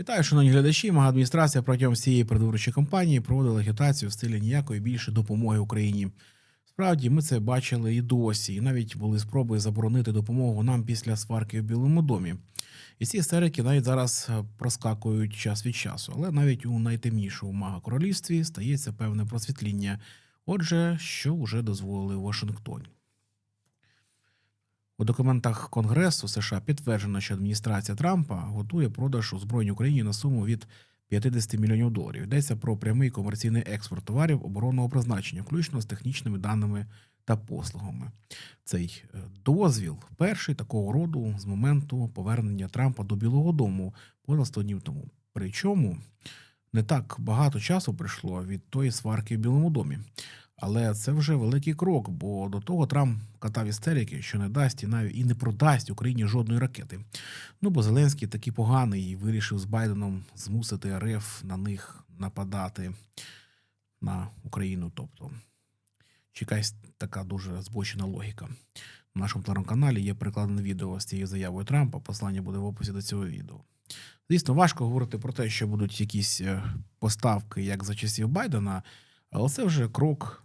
Вітаю, шановні глядачі. Мага адміністрація протягом всієї передвиборчої кампанії проводила агітацію в стилі ніякої більше допомоги Україні. Справді, ми це бачили і досі, і навіть були спроби заборонити допомогу нам після сварки в Білому домі. І ці істерики навіть зараз е, проскакують час від часу, але навіть у найтемнішому мага королівстві стається певне просвітління. Отже, що вже дозволили Вашингтоні. У документах Конгресу США підтверджено, що адміністрація Трампа готує продаж озброєнь Україні на суму від 50 мільйонів доларів. Йдеться про прямий комерційний експорт товарів оборонного призначення, включно з технічними даними та послугами. Цей е, дозвіл перший такого роду з моменту повернення Трампа до Білого Дому понад 100 днів тому. Причому не так багато часу прийшло від тої сварки в Білому домі. Але це вже великий крок, бо до того Трамп катав істерики, що не дасть і навіть і не продасть Україні жодної ракети. Ну бо Зеленський такий поганий і вирішив з Байденом змусити РФ на них нападати на Україну. Тобто, чекась така дуже збочена логіка. В нашому телеграм-каналі є прикладене відео з цією заявою Трампа. Послання буде в описі до цього відео. Звісно, важко говорити про те, що будуть якісь е, поставки, як за часів Байдена, але це вже крок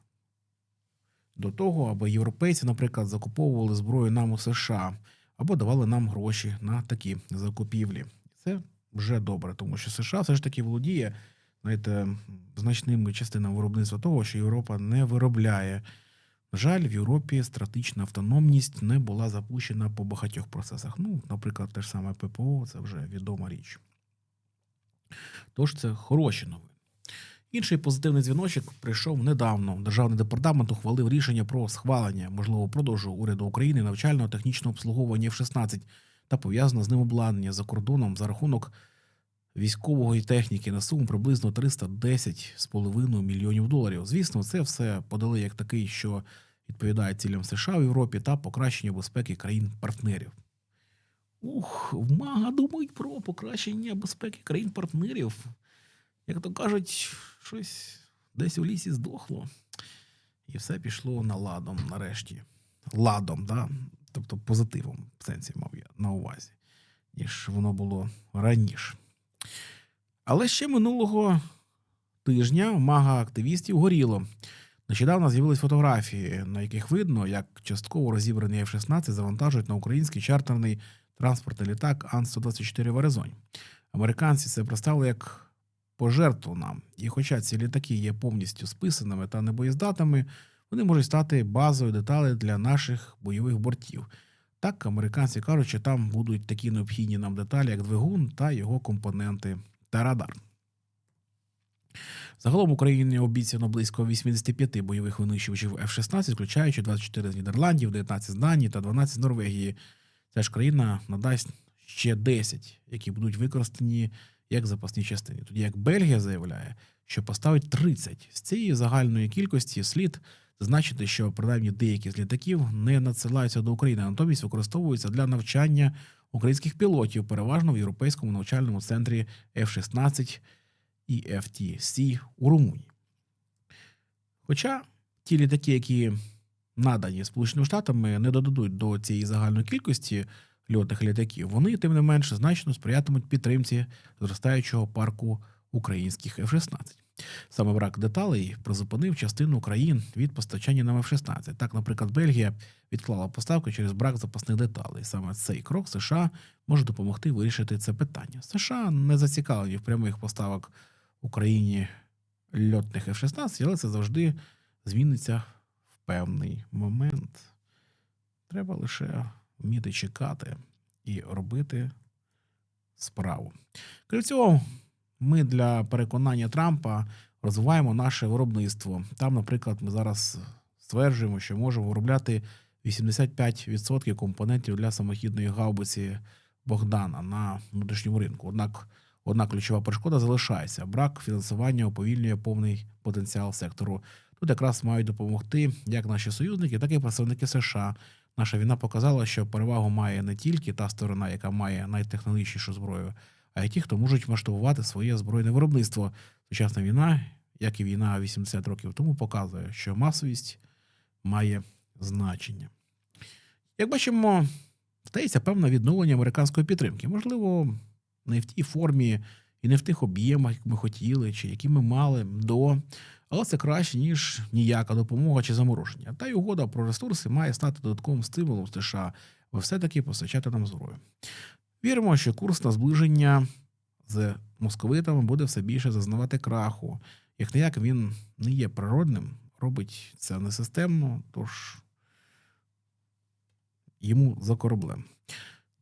до того, аби європейці, наприклад, закуповували зброю нам у США або давали нам гроші на такі закупівлі. Це вже добре, тому що США все ж таки володіє знаєте, значними частинами виробництва того, що Європа не виробляє. На жаль, в Європі стратегічна автономність не була запущена по багатьох процесах. Ну, наприклад, те ж саме ППО, це вже відома річ. Тож це хороші новини. Інший позитивний дзвіночок прийшов недавно. Державний департамент ухвалив рішення про схвалення можливого продажу уряду України навчального технічного обслуговування F-16 та пов'язано з ним обладнання за кордоном за рахунок військової техніки на суму приблизно 310,5 мільйонів доларів. Звісно, це все подали як такий, що відповідає цілям США в Європі та покращення безпеки країн-партнерів. Ух, в мага думають про покращення безпеки країн-партнерів. Як то кажуть, щось десь у лісі здохло, і все пішло на ладом нарешті. Ладом, да? тобто позитивом в сенсі мав я на увазі, ніж воно було раніше. Але ще минулого тижня мага активістів горіло. Нещодавно з'явились фотографії, на яких видно, як частково розібраний F-16 завантажують на український чартерний транспортний літак Ан-124 в Аризоні. Американці це представили як пожертву нам. І хоча ці літаки є повністю списаними та небоєздатними, вони можуть стати базою деталей для наших бойових бортів. Так, американці кажуть, що там будуть такі необхідні нам деталі, як двигун та його компоненти та радар. Загалом Україні обіцяно близько 85 бойових винищувачів F-16, включаючи 24 з Нідерландів, 19 з Данії та 12 з Норвегії. Ця ж країна надасть ще 10, які будуть використані як запасні частини. Тоді як Бельгія заявляє, що поставить 30. З цієї загальної кількості слід зазначити, що принаймні деякі з літаків не надсилаються до України, а натомість використовуються для навчання українських пілотів, переважно в європейському навчальному центрі F-16 і FTC у Румунії. Хоча ті літаки, які надані Сполученими Штатами, не додадуть до цієї загальної кількості льотних літаків, вони, тим не менш, значно сприятимуть підтримці зростаючого парку українських F-16. Саме брак деталей призупинив частину країн від постачання на F-16. Так, наприклад, Бельгія відклала поставки через брак запасних деталей. Саме цей крок США може допомогти вирішити це питання. США не зацікавлені в прямих поставок Україні льотних F-16, але це завжди зміниться в певний момент. Треба лише вміти чекати і робити справу. Крім цього, ми для переконання Трампа розвиваємо наше виробництво. Там, наприклад, ми зараз стверджуємо, що можемо виробляти 85% компонентів для самохідної гаубиці Богдана на внутрішньому ринку. Однак одна ключова перешкода залишається: брак фінансування уповільнює повний потенціал сектору. Тут якраз мають допомогти як наші союзники, так і представники США. Наша війна показала, що перевагу має не тільки та сторона, яка має найтехнологічнішу зброю, а й ті, хто можуть масштабувати своє збройне виробництво. Сучасна війна, як і війна 80 років тому, показує, що масовість має значення. Як бачимо, стається певне відновлення американської підтримки. Можливо, не в тій формі, і не в тих об'ємах, як ми хотіли, чи які ми мали до. Але це краще, ніж ніяка допомога чи замороження. Та й угода про ресурси має стати додатковим стимулом США, бо все-таки постачати нам зброю. Віримо, що курс на зближення з московитами буде все більше зазнавати краху. Як не як він не є природним, робить це несистемно, тож йому за кораблем.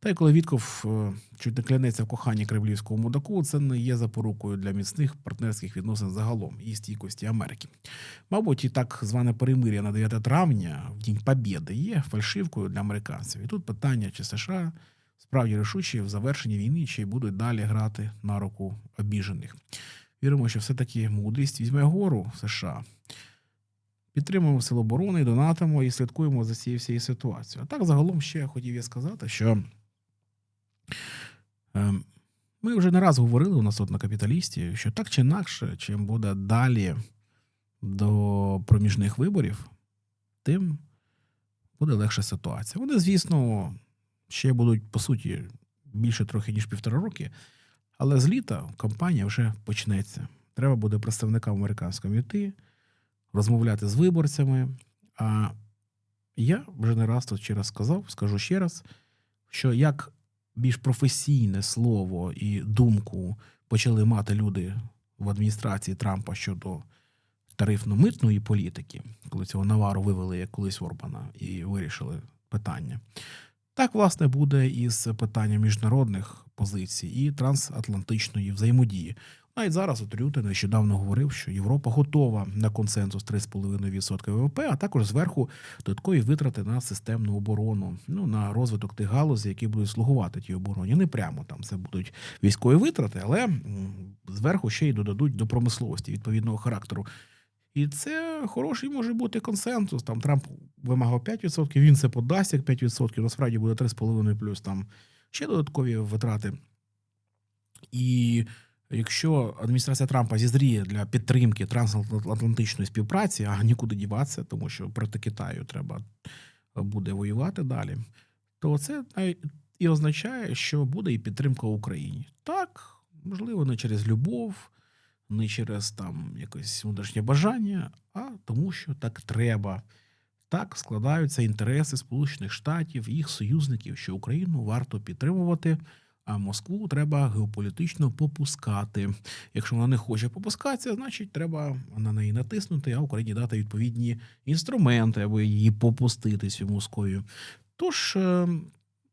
Та й коли Вітков е, чуть не клянеться в коханні кремлівського мудаку, це не є запорукою для міцних партнерських відносин загалом і стійкості Америки. Мабуть, і так зване перемир'я на 9 травня, в День Побєди, є фальшивкою для американців. І тут питання, чи США справді рішучі в завершенні війни, чи будуть далі грати на руку обіжених. Віримо, що все-таки мудрість візьме гору США. Підтримуємо сил оборони, донатимо і слідкуємо за цією всією ситуацією. А так, загалом ще хотів я сказати, що ми вже не раз говорили у нас тут на капіталісті, що так чи інакше, чим буде далі до проміжних виборів, тим буде легша ситуація. Вони, звісно, ще будуть, по суті, більше трохи, ніж півтора роки, але з літа кампанія вже почнеться. Треба буде представникам американському йти, розмовляти з виборцями. А я вже не раз тут ще раз сказав, скажу ще раз, що як більш професійне слово і думку почали мати люди в адміністрації Трампа щодо тарифно-митної політики, коли цього навару вивели як колись Орбана і вирішили питання. Так, власне, буде і з питанням міжнародних позицій і трансатлантичної взаємодії. Навіть зараз от Рюте нещодавно говорив, що Європа готова на консенсус 3,5% ВВП, а також зверху додаткові витрати на системну оборону, ну на розвиток тих галузей, які будуть слугувати тій обороні. Не прямо там це будуть військові витрати, але зверху ще й додадуть до промисловості відповідного характеру. І це хороший може бути консенсус. Там Трамп вимагав 5%, він це подасть як 5%, насправді буде 3,5 плюс там ще додаткові витрати. І якщо адміністрація Трампа зізріє для підтримки трансатлантичної співпраці, а нікуди діватися, тому що проти Китаю треба буде воювати далі, то це і означає, що буде і підтримка Україні. Так, можливо, не через любов, не через там якесь внутрішнє бажання, а тому, що так треба. Так складаються інтереси Сполучених Штатів, їх союзників, що Україну варто підтримувати, а Москву треба геополітично попускати. Якщо вона не хоче попускатися, значить треба на неї натиснути, а Україні дати відповідні інструменти, аби її попустити цю Московію. Тож е,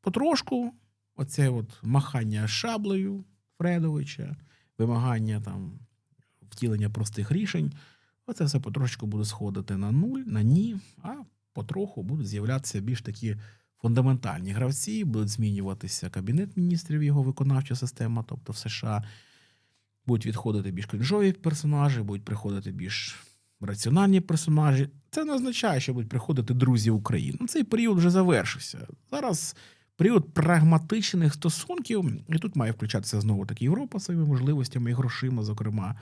потрошку, оце от махання шаблею Фредовича, вимагання там втілення простих рішень. Оце все потрошечку буде сходити на нуль, на ні, а потроху будуть з'являтися більш такі фундаментальні гравці, будуть змінюватися кабінет міністрів, його виконавча система, тобто в США. Будуть відходити більш крінжові персонажі, будуть приходити більш раціональні персонажі. Це не означає, що будуть приходити друзі України. Ну, Цей період вже завершився. Зараз період прагматичних стосунків, і тут має включатися знову таки Європа своїми можливостями і грошима, зокрема.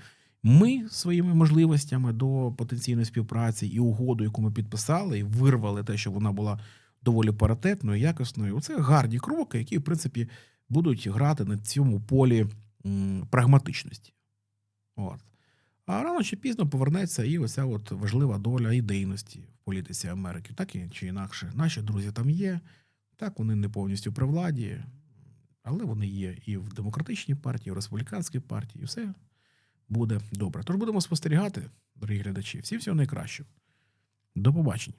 Ми своїми можливостями до потенційної співпраці і угоду, яку ми підписали, і вирвали те, що вона була доволі паритетною, якісною. Оце гарні кроки, які, в принципі, будуть грати на цьому полі прагматичності. От. А рано чи пізно повернеться і оця от важлива доля ідейності в політиці Америки, так і чи інакше. Наші друзі там є, так вони не повністю при владі, але вони є і в демократичній партії, і в республіканській партії, і все буде добре. Тож будемо спостерігати, дорогі глядачі. Всі всього найкращого. До побачення.